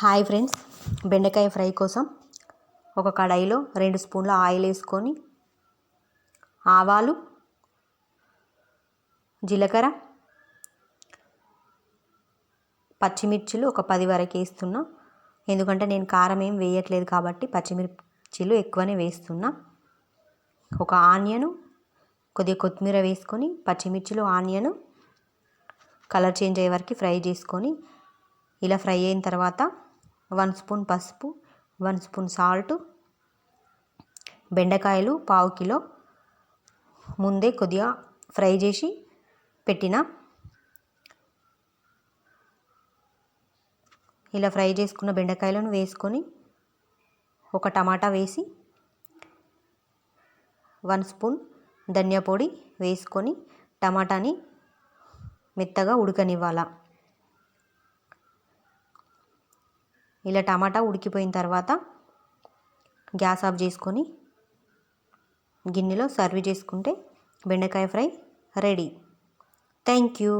Hi friends. బెండకాయ fry కోసం ఒక కడాయిలో రెండు స్పూన్ల ఆయిల్ వేసుకొని ఆవాలు జీలకర్ర పచ్చిమిర్చిలు ఒక పది వరకు వేస్తున్నా. ఎందుకంటే నేను కారం ఏం వేయట్లేదు కాబట్టి పచ్చిమిర్చిలు ఎక్కువనే వేస్తున్నా. ఒక ఆనియను కొద్దిగా కొత్తిమీర వేసుకొని పచ్చిమిర్చిలు ఆనియను కలర్ చేంజ్ అయ్యే వరకు ఫ్రై చేసుకొని ఇలా ఫ్రై అయిన తర్వాత వన్ స్పూన్ పసుపు వన్ స్పూన్ సాల్ట్ బెండకాయలు పావు కిలో. ముందే కొద్దిగా ఫ్రై చేసి పెట్టిన. ఇలా ఫ్రై చేసుకున్న బెండకాయలను వేసుకొని ఒక టమాటా వేసి వన్ స్పూన్ ధనియా పొడి వేసుకొని టమాటాని మెత్తగా ఉడకనివ్వాలి. ఇలా టమాటా ఉడికిపోయిన తర్వాత గ్యాస్ ఆఫ్ చేసుకొని గిన్నెలో సర్వ్ చేసుకుంటే బెండకాయ ఫ్రై రెడీ. Thank you.